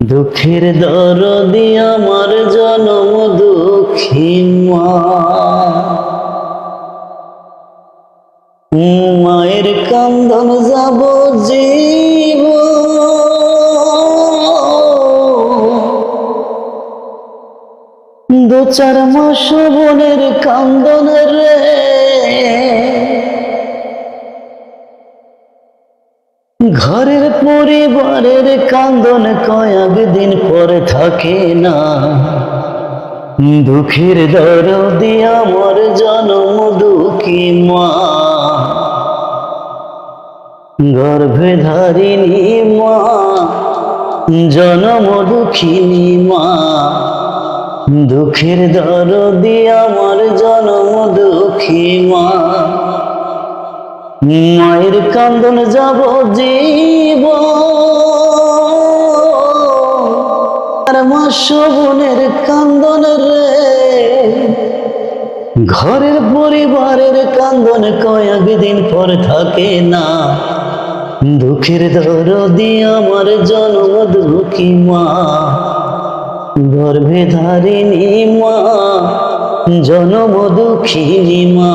দুঃখের দরদি আমার জনম দুঃখী মায়ের কান্দন যাব জীব। দু চার মাস বোনের কান্দন রে। ঘরের পরিবারের কান্দন কয়েক দিন পরে থাকে না। দুঃখের দরদি আমার জনম দুঃখী মা। গর্ভে ধারিণী মা, জনম দুঃখিনী মা। দুঃখের দরদি আমার জনম দুঃখী মা। মায়ের কান্দন যাব জীব। আর মা শোভনের কান্দন রে। ঘরের পরিবারের কান্দন কয়েক দিন পর থাকে না। দুঃখের দরদি আমার জন্ম দুঃখী মা। গর্ভে ধারিণী মা, জনম দুঃখিনী মা।